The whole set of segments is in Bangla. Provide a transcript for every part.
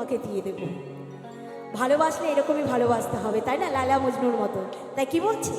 তোমাকে দিয়ে দেবো। ভালোবাসলে এরকমই ভালোবাসতে হবে, তাই না? লালা মজনুর মতো। তাই কি বলছি?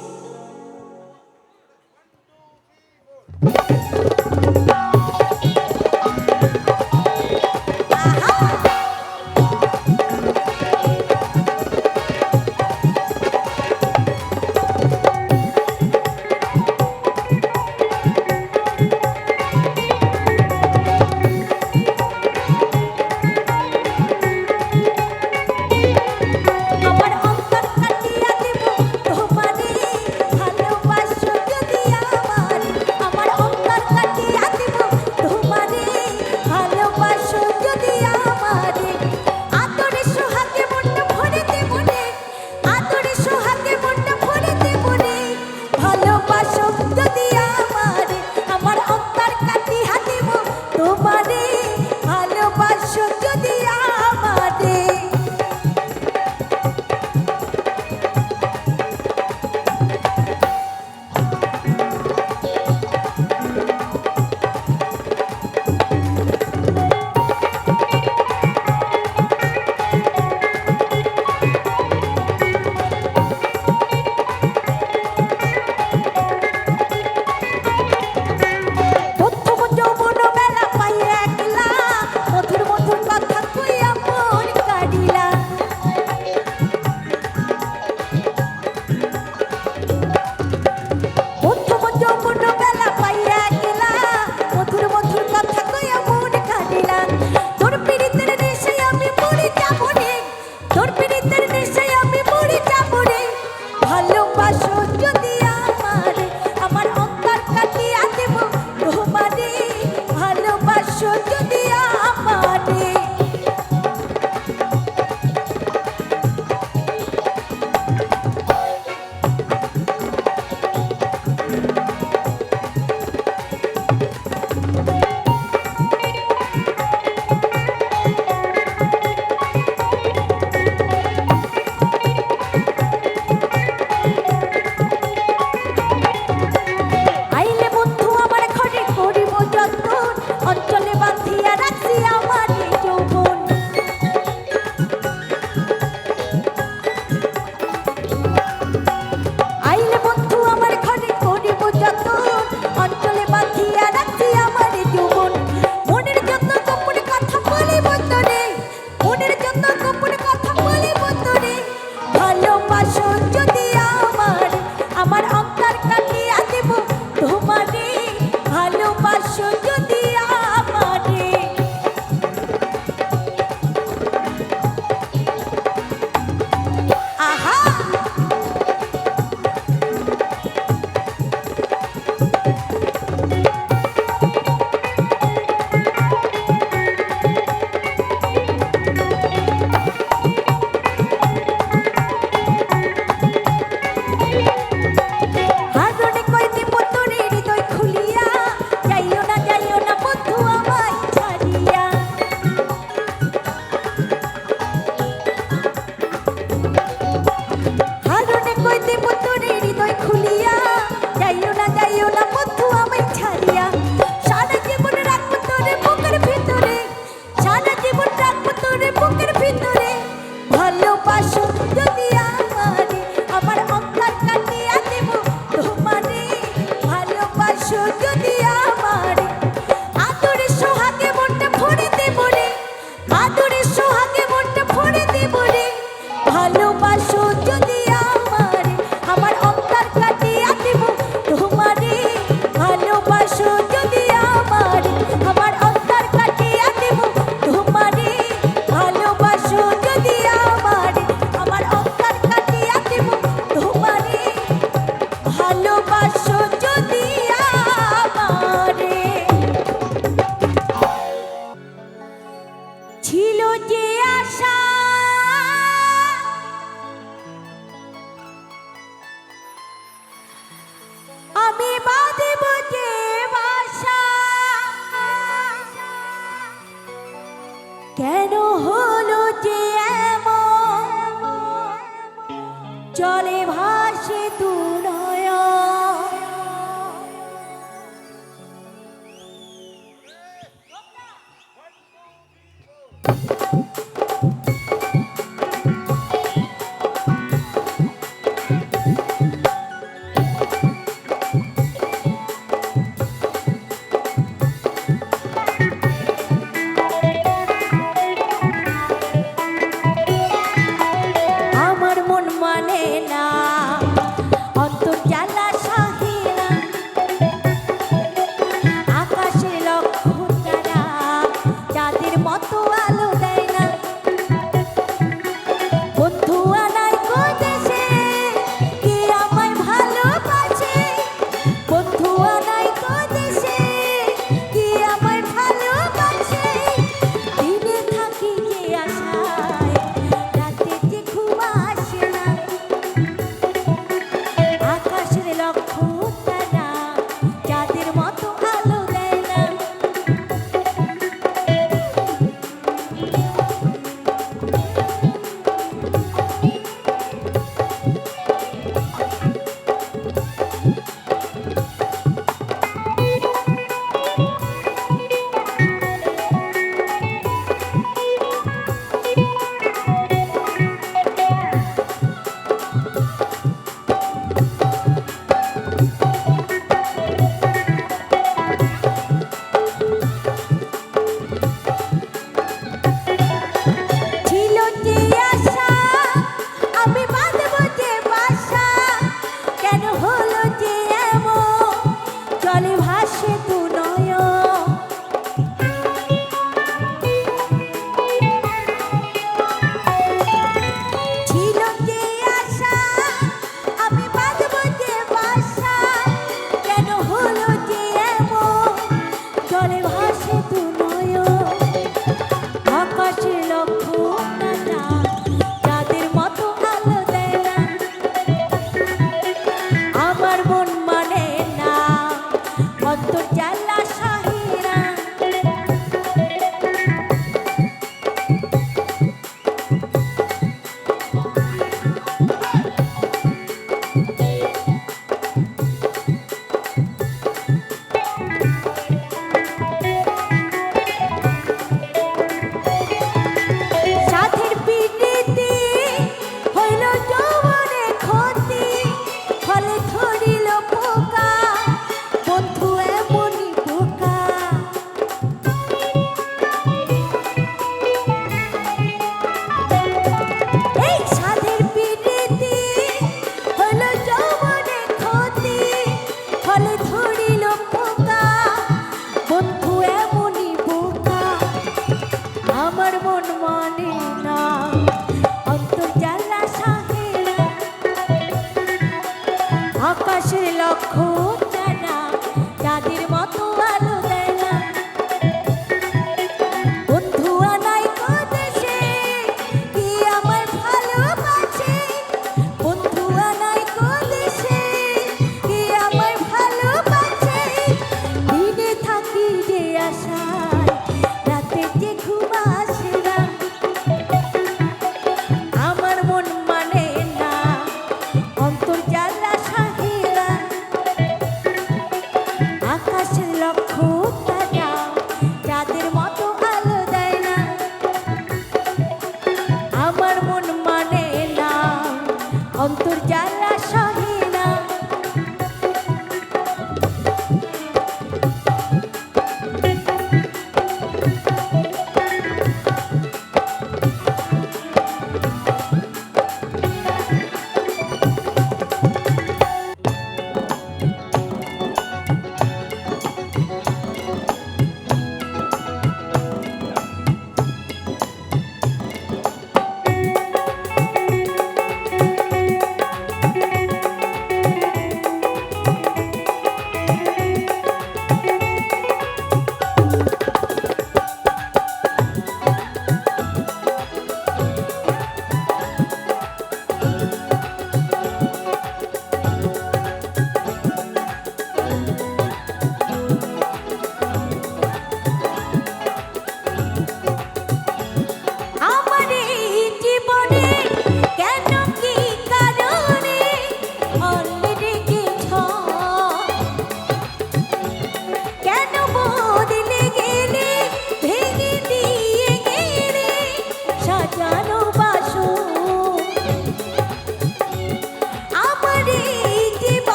কেন হলো যে এমন? চলে ভাই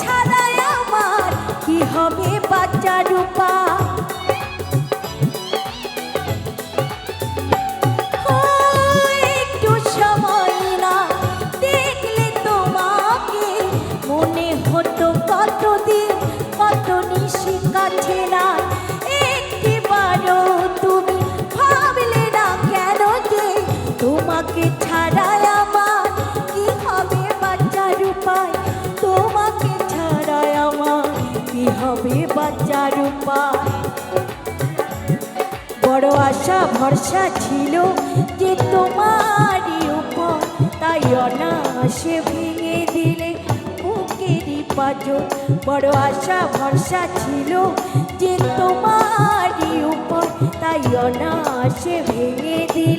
ছাড়াই আমার কি হবে বাচ্চা রূপা আশা ভরসা ছিল যে তোমারই উপর। তাই অনাসে ভেঙে দিলে বুকেরই পাজর। বড় আশা, ভরসা ছিল যে তোমারই উপর। তাই অনাসে ভেঙে দিলে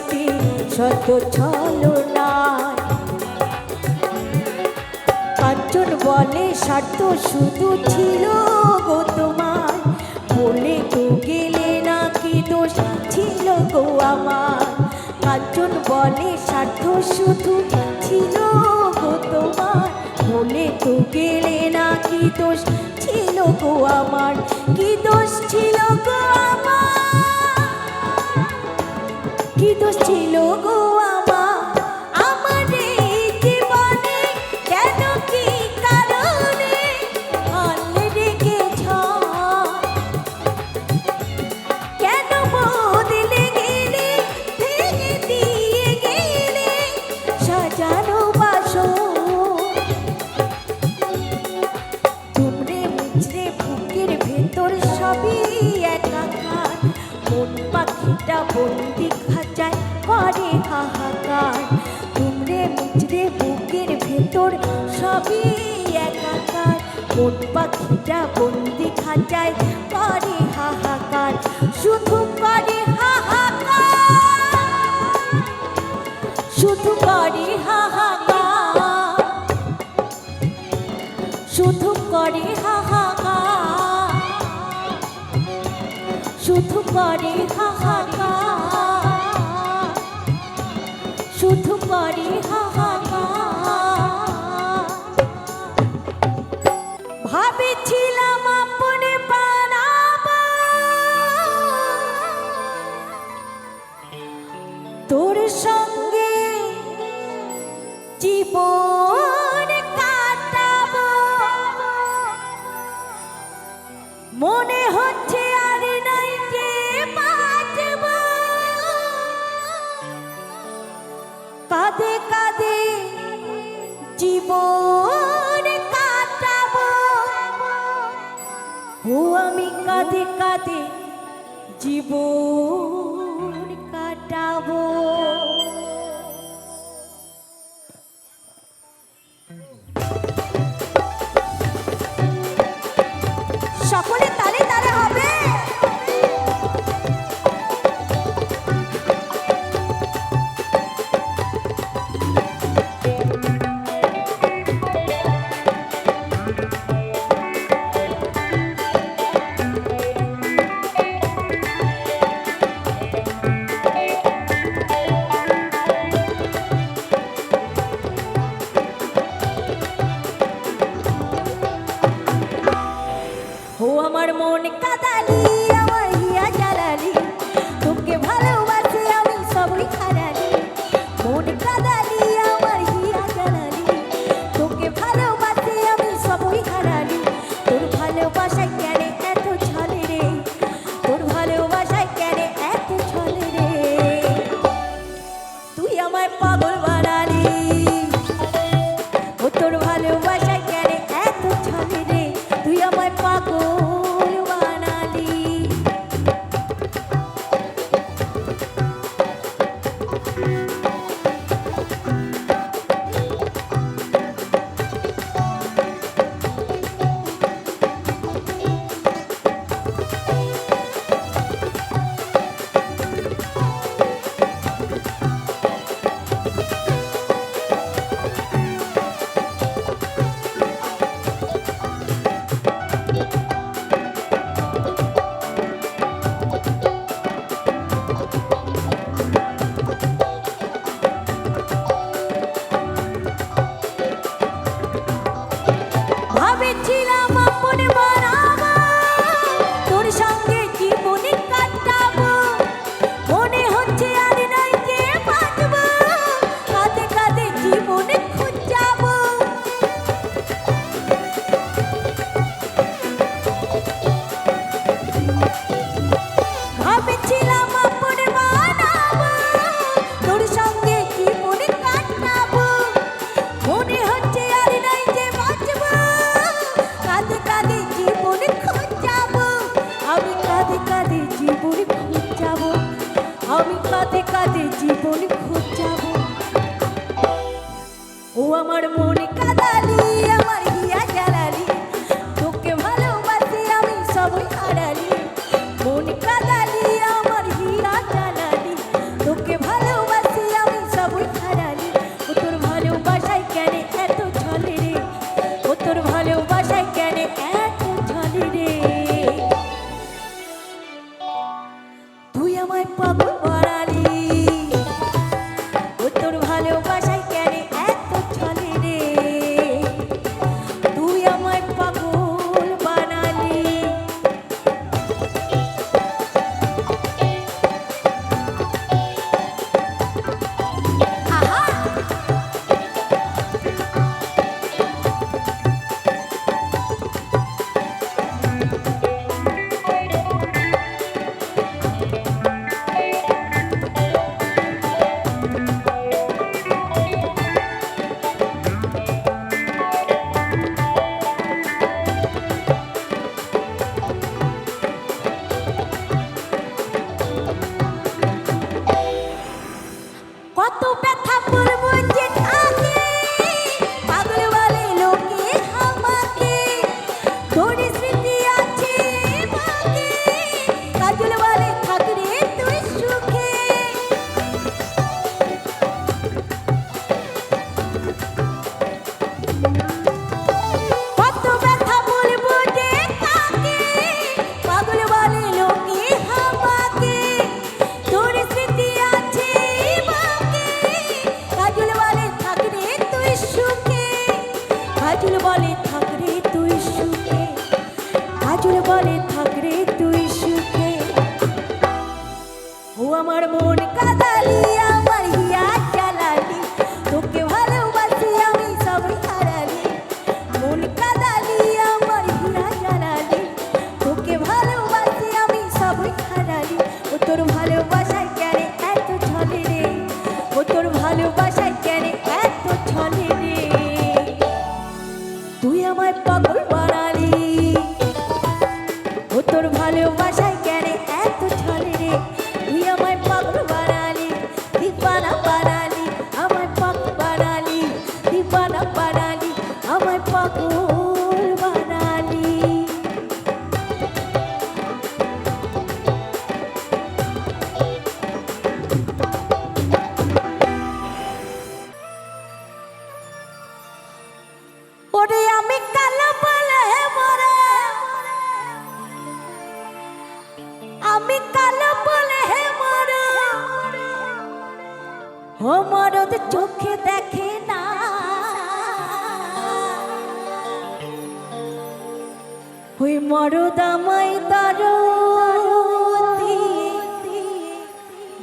প্রতিশ্রুতি শত ছলো না বলে স্বার্থ শুধু ছিল গো তোমার বলে তো গেলে নাকি দোষ ছিল গো আমার কাঞ্চন বলে স্বার্থ শুধু ছিল গো তোমার বলে তো গেলে নাকি দোষ ছিল গো আমার কি দোষ ছিল গো আমার কি দোষ ছিল গো আমার? আমার জীবনে কেন কি কারণে? কে কেন সাজানো বাসন। তুমড়ে মুচড়ে বুকের ভেতর সবই একাকার। মন পাখিটা বন্দি পারে হাহাকার। দুমড়ে মুচড়ে বুকের ভেতর সবই একাকার। কোট পাখিটা বন্দি খাঁচায় পারে হাহাকার, শুধু পারে শুধু হাহাকার। শুধু করে হাহাকার। শুধু করে হাহাকার। ভাবিছিলাম তোর সঙ্গে জীবন Ibu.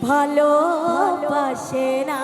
ভালো পাশে না।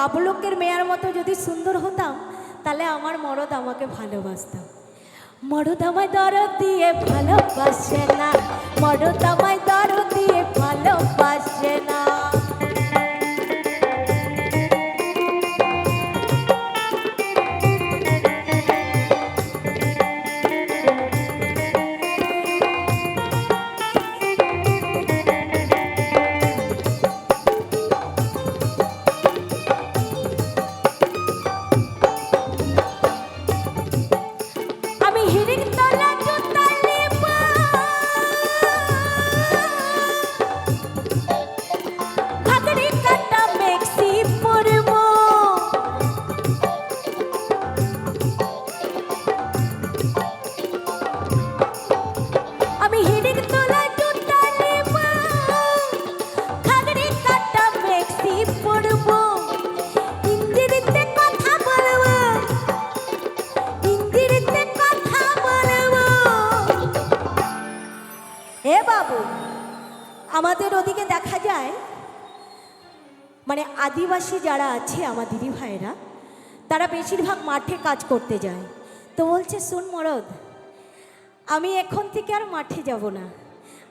বাবুলকের মেয়ার মতো যদি সুন্দর হতাম, তাহলে আমার মরদ আমাকে ভালোবাসতাম। মরদ আমায় দরদ দিয়ে ভালোবাসে না। মরদ আমায় দরদ দিয়ে ভালোবাসে আদিবাসী যারা আছে, আমার দিদি ভাইয়েরা, তারা বেশিরভাগ মাঠে কাজ করতে যায়। তো বলছে, শুন মরদ, আমি এখন থেকে আর মাঠে যাব না।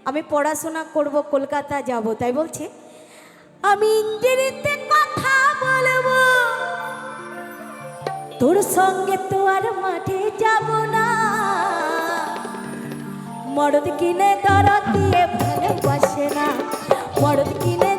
আমি পড়াশোনা করব, কলকাতা যাব। তাই বলছে, আমি ইংরেজিতে কথা বলব। তোর সঙ্গে তো আর মাঠে যাব না। মরদ কিনে দর দিয়ে ভালোবাসে না। মরদ কিনে